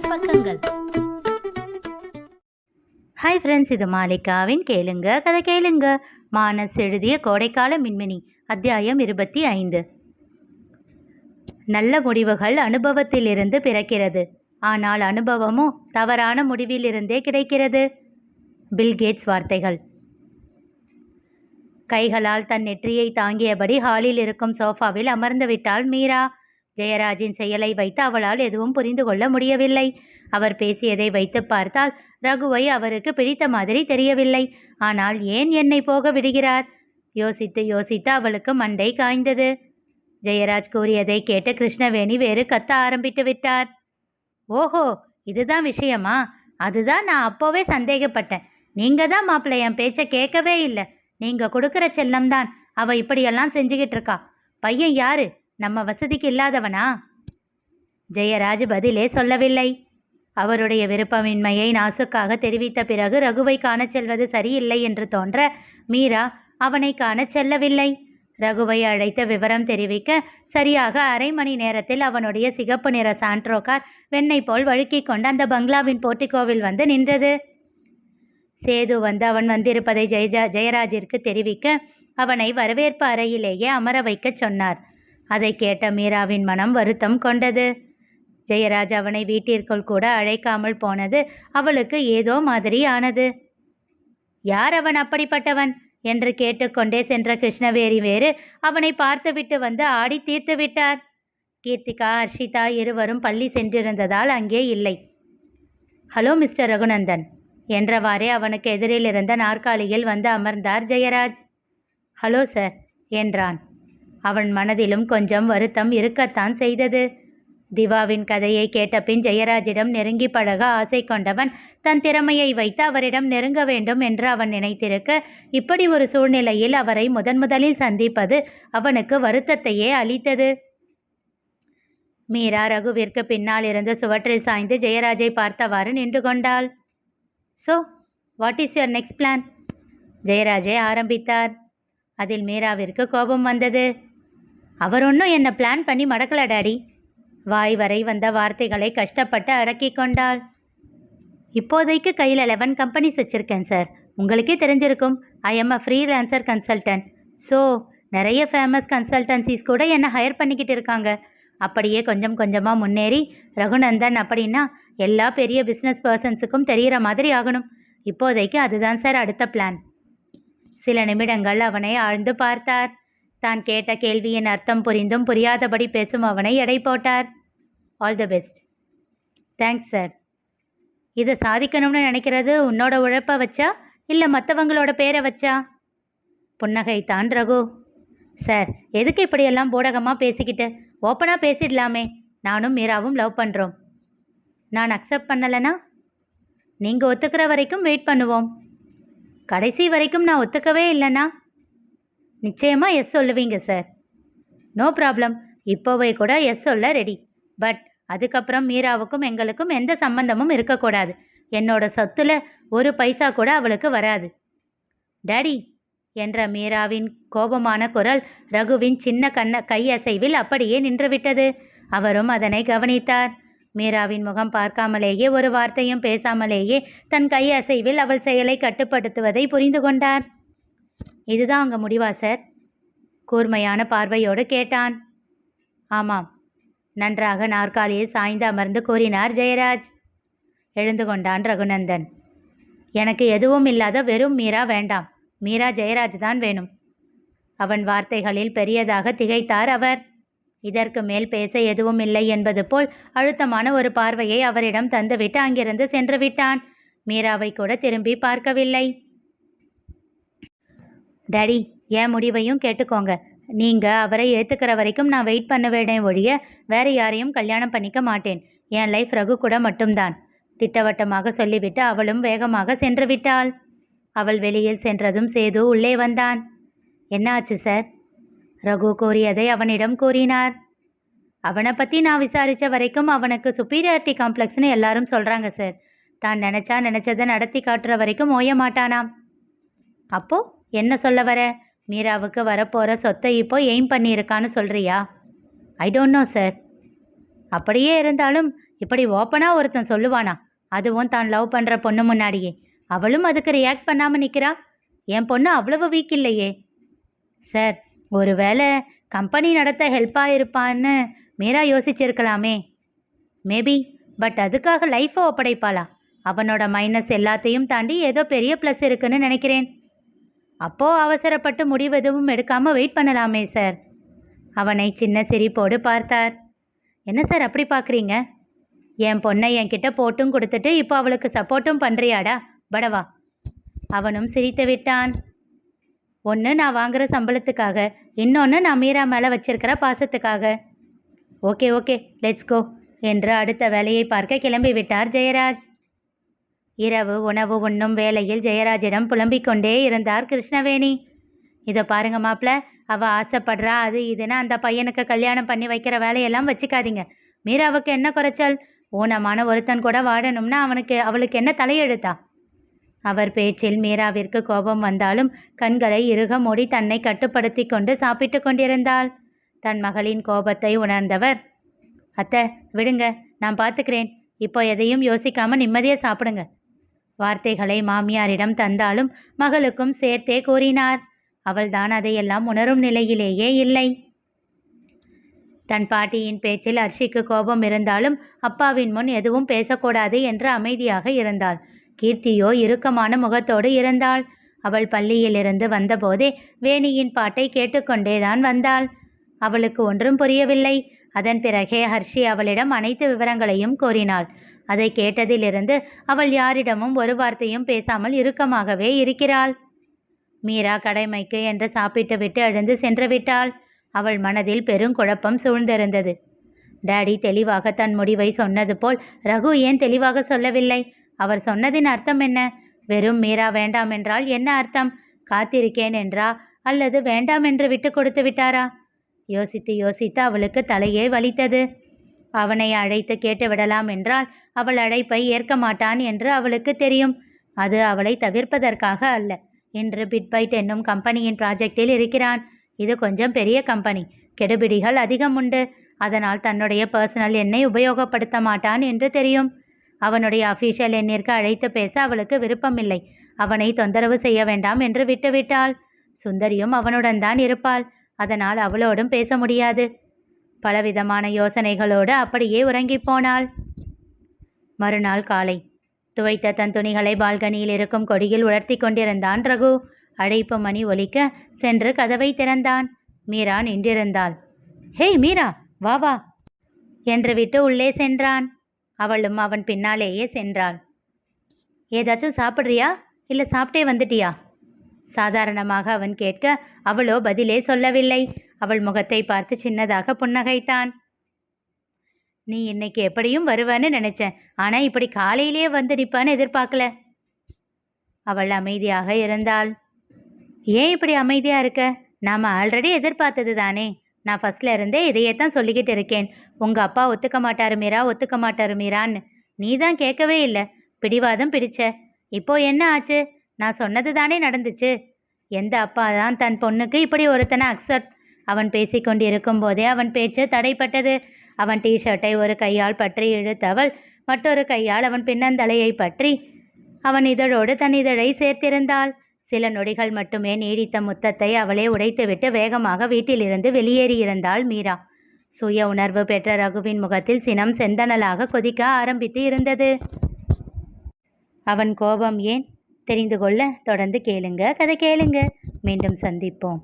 Business பக்கங்கள். Hi friends இது மாலிகாவின் கேளுங்க கதை கேளுங்க. மானஸ் எழுதிய கோடைக்கால மின்மினி அத்தியாயம் இருபத்தி ஐந்து. நல்ல முடிவுகள் அனுபவத்திலிருந்து பிறக்கிறது. ஆனால் அனுபவமோ தவறான முடிவிலிருந்தே கிடைக்கிறது. பில்கேட்ஸ் வார்த்தைகள். கைகளால் தன் நெற்றியை தாங்கியபடி ஹாலில் இருக்கும் சோஃபாவில் அமர்ந்து விட்டாள் மீரா. ஜெயராஜின் செயலை வைத்து அவளால் எதுவும் புரிந்து கொள்ள முடியவில்லை. அவர் பேசியதை வைத்து பார்த்தால் ரகுவை அவருக்கு பிடித்த மாதிரி தெரியவில்லை. ஆனால் ஏன் என்னை போக விடுகிறார்? யோசித்து யோசித்து அவளுக்கு மண்டை காய்ந்தது. ஜெயராஜ் கூறியதை கேட்டு கிருஷ்ணவேணி வேறு கத்த ஆரம்பித்து விட்டார். ஓஹோ இதுதான் விஷயமா? அதுதான் நான் அப்போவே சந்தேகப்பட்டேன். நீங்க தான் மாப்பிள்ளை என் பேச்சை கேட்கவே இல்லை. நீங்க கொடுக்குற செல்லம்தான் அவ இப்படியெல்லாம் செஞ்சுக்கிட்டு இருக்கா. பையன் யாரு? நம்ம வசதிக்கு இல்லாதவனா? ஜெயராஜ் பதிலே சொல்லவில்லை. அவருடைய விருப்பமின்மையை நாசுக்காக தெரிவித்த பிறகு ரகுவை காணச் செல்வது சரியில்லை என்று தோன்ற மீரா அவனை காணச் செல்லவில்லை. ரகுவை அழைத்த விவரம் தெரிவிக்க சரியாக அரை மணி நேரத்தில் அவனுடைய சிகப்பு நிற சாண்ட்ரோ கார் வெண்ணெய் போல் வழுக்கிக் கொண்டு அந்த பங்களாவின் போர்ட்டிகோவில் வந்து நின்றது. சேது வந்து அவன் வந்திருப்பதை ஜெயஜா ஜெயராஜிற்கு தெரிவிக்க அவனை வரவேற்பு அறையிலேயே அமர வைக்கச் சொன்னார். அதை கேட்ட மீராவின் மனம் வருத்தம் கொண்டது. ஜெயராஜ் அவனை வீட்டிற்குள் கூட அழைக்காமல் போனது அவளுக்கு ஏதோ மாதிரி ஆனது யார் அவன் அப்படிப்பட்டவன்? என்று கேட்டுக்கொண்டே சென்ற கிருஷ்ணவேரி வேறு அவனை பார்த்துவிட்டு வந்து ஆடி தீர்த்து விட்டார். கீர்த்திகா ஹர்ஷிதா இருவரும் பள்ளி சென்றிருந்ததால் அங்கே இல்லை. ஹலோ மிஸ்டர் ரகுநந்தன் என்றவாறே அவனுக்கு எதிரில் இருந்த நாற்காலியில் வந்து அமர்ந்தார் ஜெயராஜ். ஹலோ சார் என்றான். அவன் மனதிலும் கொஞ்சம் வருத்தம் இருக்கத்தான் செய்தது. திவாவின் கதையை கேட்டபின் ஜெயராஜிடம் நெருங்கி பழக ஆசை கொண்டவன் தன் திறமையை வைத்து அவரிடம் நெருங்க வேண்டும் என்று அவன் நினைத்திருக்க இப்படி ஒரு சூழ்நிலையில் அவரை முதன் முதலில் சந்திப்பது அவனுக்கு வருத்தத்தையே அளித்தது. மீரா ரகுவிற்கு பின்னால் இருந்து சுவற்றில் சாய்ந்து ஜெயராஜை பார்த்தவாறு நின்று கொண்டாள். So what is your next plan ஜெயராஜை ஆரம்பித்தார். அதில் மீராவிற்கு கோபம் வந்தது. அவர் ஒன்றும் என்னை பிளான் பண்ணி மடக்கல டாடி. வாய் வரை வந்த வார்த்தைகளை கஷ்டப்பட்டு அடக்கி கொண்டாள். இப்போதைக்கு கையில் லெவன் கம்பெனிஸ் வச்சுருக்கேன் சார் உங்களுக்கே தெரிஞ்சிருக்கும். I am a freelancer consultant so நிறைய ஃபேமஸ் கன்சல்டன்சிஸ் கூட என்னை ஹையர் பண்ணிக்கிட்டு இருக்காங்க. அப்படியே கொஞ்சம் கொஞ்சமாக முன்னேறி ரகுநந்தன் அப்படின்னா எல்லா பெரிய பிஸ்னஸ் பர்சன்ஸுக்கும் தெரிகிற மாதிரி ஆகணும். இப்போதைக்கு அதுதான் சார் அடுத்த பிளான் சில நிமிடங்கள் அவனை ஆழ்ந்து பார்த்தார். தான் கேட்ட கேள்வியின் அர்த்தம் புரிந்தும் புரியாதபடி பேசும் அவனை எடை போட்டார். All the best thanks sir இதை சாதிக்கணும்னு நினைக்கிறது உன்னோட உழைப்பை வச்சா இல்லை மற்றவங்களோட பேரை வச்சா? புன்னகைத்தான் ரகு. சார் எதுக்கு இப்படியெல்லாம் போடகமாக பேசிக்கிட்டு? ஓப்பனாக பேசிடலாமே. நானும் மீராவும் லவ் பண்ணுறோம் நான் அக்செப்ட் பண்ணலைன்னா நீங்கள் ஒத்துக்கிற வரைக்கும் வெயிட் பண்ணுவோம். கடைசி வரைக்கும் நான் ஒத்துக்கவே இல்லைன்னா நிச்சயமாக எஸ் சொல்லுவீங்க சார் நோ ப்ராப்ளம் இப்போவே கூட எஸ் சொல்ல ரெடி பட் அதுக்கப்புறம் மீராவுக்கும் எங்களுக்கும் எந்த சம்பந்தமும் இருக்கக்கூடாது. என்னோட சொத்துல ஒரு பைசா கூட அவளுக்கு வராது. டேடி என்ற மீராவின் கோபமான குரல் ரகுவின் சின்ன கண்ண கையசைவில் அப்படியே நின்றுவிட்டது. அவரும் அதனை கவனித்தார். மீராவின் முகம் பார்க்காமலேயே ஒரு வார்த்தையும் பேசாமலேயே தன் கையசைவில் அவள் செயலை கட்டுப்படுத்துவதை புரிந்து கொண்டார். இதுதான் உங்கள் முடிவா சார் கூர்மையான பார்வையோடு கேட்டான். ஆமாம். நன்றாக நாற்காலியில் சாய்ந்து அமர்ந்து கூறினார் ஜெயராஜ். எழுந்து கொண்டான் ரகுநந்தன். எனக்கு எதுவும் இல்லாத வெறும் மீரா வேண்டாம். மீரா ஜெயராஜ் தான் வேணும். அவன் வார்த்தைகளில் பெரியதாக திகைத்தார் அவர். இதற்கு மேல் பேச எதுவும் இல்லை என்பது போல் அழுத்தமான ஒரு பார்வையை அவரிடம் தந்துவிட்டு அங்கிருந்து சென்று விட்டான். மீராவை கூட திரும்பி பார்க்கவில்லை. டேடி என் முடிவையும் கேட்டுக்கோங்க. நீங்கள் அவரை ஏற்றுக்கிற வரைக்கும் நான் வெயிட் பண்ண வேண்டேன் ஒழிய வேறு யாரையும் கல்யாணம் பண்ணிக்க மாட்டேன். என் லைஃப் ரகு கூட மட்டும்தான். திட்டவட்டமாக சொல்லிவிட்டு அவளும் வேகமாக சென்று விட்டாள். அவள் வெளியில் சென்றதும் சேது உள்ளே வந்தான். என்ன ஆச்சு சார்? ரகு கூறியதை அவனிடம் கூறினார். அவனை பற்றி நான் விசாரித்த வரைக்கும் அவனுக்கு சுப்பீரியாரிட்டி காம்ப்ளெக்ஸ்னு எல்லாரும் சொல்கிறாங்க சார். தான் நினச்சா நினச்சதை நடத்தி காட்டுற வரைக்கும் ஓய மாட்டானாம். அப்போது என்ன சொல்ல வர? மீராவுக்கு வரப்போகிற சொத்தை இப்போ எய்ம் பண்ணியிருக்கான்னு சொல்கிறியா ஐ டோன்ட் நோ சார் அப்படியே இருந்தாலும் இப்படி ஓப்பனாக ஒருத்தன் சொல்லுவானா? அதுவும் தான் லவ் பண்ணுற பொண்ணு முன்னாடியே. அவளும் அதுக்கு ரியாக்ட் பண்ணாமல் நிற்கிறா என் பொண்ணு அவ்வளவு வீக் இல்லையே. சார் ஒருவேளை கம்பெனி நடத்த ஹெல்ப்பாக இருப்பான்னு மீரா யோசிச்சிருக்கலாமே. மேபி பட் அதுக்காக லைஃப்பை ஒப்படைப்பாளா? அவனோட மைனஸ் எல்லாத்தையும் தாண்டி ஏதோ பெரிய ப்ளஸ் இருக்குன்னு நினைக்கிறேன். அப்போ அவசரப்பட்டு முடிவெதுவும் எடுக்காமல் வெயிட் பண்ணலாமே சார் அவனை சின்ன சிரிப்போடு பார்த்தார். என்ன சார் அப்படி பார்க்குறீங்க என் பொண்ணை என்கிட்ட போட்டும் கொடுத்துட்டு இப்போ அவளுக்கு சப்போர்ட்டும் பண்ணுறியாடா படவா அவனும் சிரித்து விட்டான். ஒன்று நான் வாங்குகிற சம்பளத்துக்காக இன்னொன்று நான் மீரா மேலே வச்சிருக்கிற பாசத்துக்காக. ஓகே ஓகே லெட்ஸ் கோ என்று அடுத்த வேலையை பார்க்க கிளம்பி விட்டார் ஜெயராஜ். இரவு உணவு உண்ணும் வேளையில் ஜெயராஜிடம் புலம்பிக் கொண்டே இருந்தார் கிருஷ்ணவேணி. இதை பாருங்க மாப்பிள அவ ஆசைப்படுறா அது இதுன்னு அந்த பையனுக்கு கல்யாணம் பண்ணி வைக்கிற வேலையெல்லாம் வச்சுக்காதீங்க. மீராவுக்கு என்ன குறைச்சல்? ஊனமான ஒருத்தன் கூட வாழணும்னா அவனுக்கு அவளுக்கு என்ன தலையெழுத்தா? அவர் பேச்சில் மீராவிற்கு கோபம் வந்தாலும் கண்களை இறுக மூடி தன்னை கட்டுப்படுத்தி கொண்டு சாப்பிட்டு கொண்டிருந்தாள். தன் மகளின் கோபத்தை உணர்ந்தவர் அத்தை விடுங்க நான் பார்த்துக்கிறேன். இப்போ எதையும் யோசிக்காம நிம்மதியாக சாப்பிடுங்க. வார்த்தைகளை மாமியாரிடம் தந்தாலும் மகளுக்கும் சேர்த்தே கூறினார். அவள்தான் அதையெல்லாம் உணரும் நிலையிலேயே இல்லை. தன் பாட்டியின் பேச்சில் அர்ஷிக்கு கோபம் இருந்தாலும் அப்பாவின் முன் எதுவும் பேசக்கூடாது என்று அமைதியாக இருந்தாள். கீர்த்தியோ இறுக்கமான முகத்தோடு இருந்தாள். அவள் பள்ளியிலிருந்து வந்தபோதே வேணியின் பாட்டை கேட்டுக்கொண்டேதான் வந்தாள். அவளுக்கு ஒன்றும் புரியவில்லை. அதன் பிறகே ஹர்ஷி அவளிடம் அனைத்து விவரங்களையும் கூறினாள். அதை கேட்டதிலிருந்து அவள் யாரிடமும் ஒரு வார்த்தையும் பேசாமல் இறுக்கமாகவே இருக்கிறாள். மீரா கடமைக்கு என்று சாப்பிட்டு விட்டு எழுந்து சென்று விட்டாள். அவள் மனதில் பெருங்குழப்பம் சூழ்ந்திருந்தது. டாடி தெளிவாக தன் முடிவை சொன்னது போல் ரகு ஏன் தெளிவாக சொல்லவில்லை? அவர் சொன்னதின் அர்த்தம் என்ன? வெறும் மீரா வேண்டாம் என்றால் என்ன அர்த்தம்? காத்திருக்கேன் என்றா? அல்லது வேண்டாம் என்று விட்டு கொடுத்து விட்டாரா? யோசித்து யோசித்து அவளுக்கு தலையே வலித்தது. அவனை அழைத்து கேட்டு விடலாம் என்றால் அவள் அழைப்பை ஏற்க மாட்டான் என்று அவளுக்கு தெரியும். அது அவளை தவிர்ப்பதற்காக அல்ல. இன்று பிட்பைட் என்னும் கம்பெனியின் ப்ராஜெக்டில் இருக்கிறான். இது கொஞ்சம் பெரிய கம்பெனி. கெடுபிடிகள் அதிகம் உண்டு. அதனால் தன்னுடைய பர்சனல் எண்ணை உபயோகப்படுத்த மாட்டான் என்று தெரியும். அவனுடைய அஃபீஷியல் எண்ணிற்கு அழைத்து பேச அவளுக்கு விருப்பமில்லை. அவனை தொந்தரவு செய்ய வேண்டாம் என்று விட்டுவிட்டாள். சுந்தரியும் அவனுடன் தான் இருப்பாள். அதனால் அவளோடும் பேச முடியாது. பலவிதமான யோசனைகளோடு அப்படியே உறங்கிப் போனாள். மறுநாள் காலை. துவைத்த தன் துணிகளை பால்கனியில் இருக்கும் கொடியில் உலர்த்தி கொண்டிருந்தான் ரகு. அழைப்பு மணி ஒலிக்க சென்று கதவை திறந்தான். மீரா நின்றிருந்தாள். ஹேய் மீரா! வா வா! என்று விட்டு உள்ளே சென்றான். அவளும் அவன் பின்னாலேயே சென்றாள். ஏதாச்சும் சாப்பிட்றியா? இல்லை சாப்பிட்டே வந்துட்டியா? சாதாரணமாக அவன் கேட்க அவளோ பதிலே சொல்லவில்லை. அவள் முகத்தை பார்த்து சின்னதாக புன்னகைத்தான். நீ இன்னைக்கு எப்படியும் வருவேன்னு நினைச்சேன். ஆனா இப்படி காலையிலேயே வந்து நிப்பான்னு எதிர்பார்க்கல. அவள் அமைதியாக இருந்தாள். ஏன் இப்படி அமைதியா இருக்க? நாம ஆல்ரெடி எதிர்பார்த்தது தானே. நான் ஃபர்ஸ்ட்ல இருந்தே இதையே தான் சொல்லிக்கிட்டு இருக்கேன். உங்க அப்பா ஒத்துக்க மாட்டாரு மீரா ஒத்துக்க மாட்டாரு மீரான்னு. நீ தான் கேட்கவே இல்லை. பிடிவாதம் பிடிச்ச. இப்போ என்ன ஆச்சு? நான் சொன்னது தானே நடந்துச்சு. எந்த அப்பா தான் தன் பொண்ணுக்கு இப்படி ஒருத்தனை அக்செப்ட் அவன் பேசிக்கொண்டு இருக்கும்போதே அவன் பேச்சு தடைப்பட்டது. அவன் டீஷர்ட்டை ஒரு கையால் பற்றி இழுத்தவள் மற்றொரு கையால் அவன் பின்னந்தலையை பற்றி. அவன் இதழோடு தன் இதழை சேர்த்திருந்தாள். சில நொடிகள் மட்டுமே நீடித்த முத்தத்தை அவளே உடைத்துவிட்டு வேகமாக வீட்டிலிருந்து வெளியேறியிருந்தாள் மீரா. சுய உணர்வு பெற்ற ரகுவின் முகத்தில் சினம் செந்தனலாக கொதிக்க ஆரம்பித்து இருந்தது. அவன் கோபம் ஏன்? தெரிந்து கொள்ள தொடர்ந்து கேளுங்க. கதை கேளுங்க. மீண்டும் சந்திப்போம்.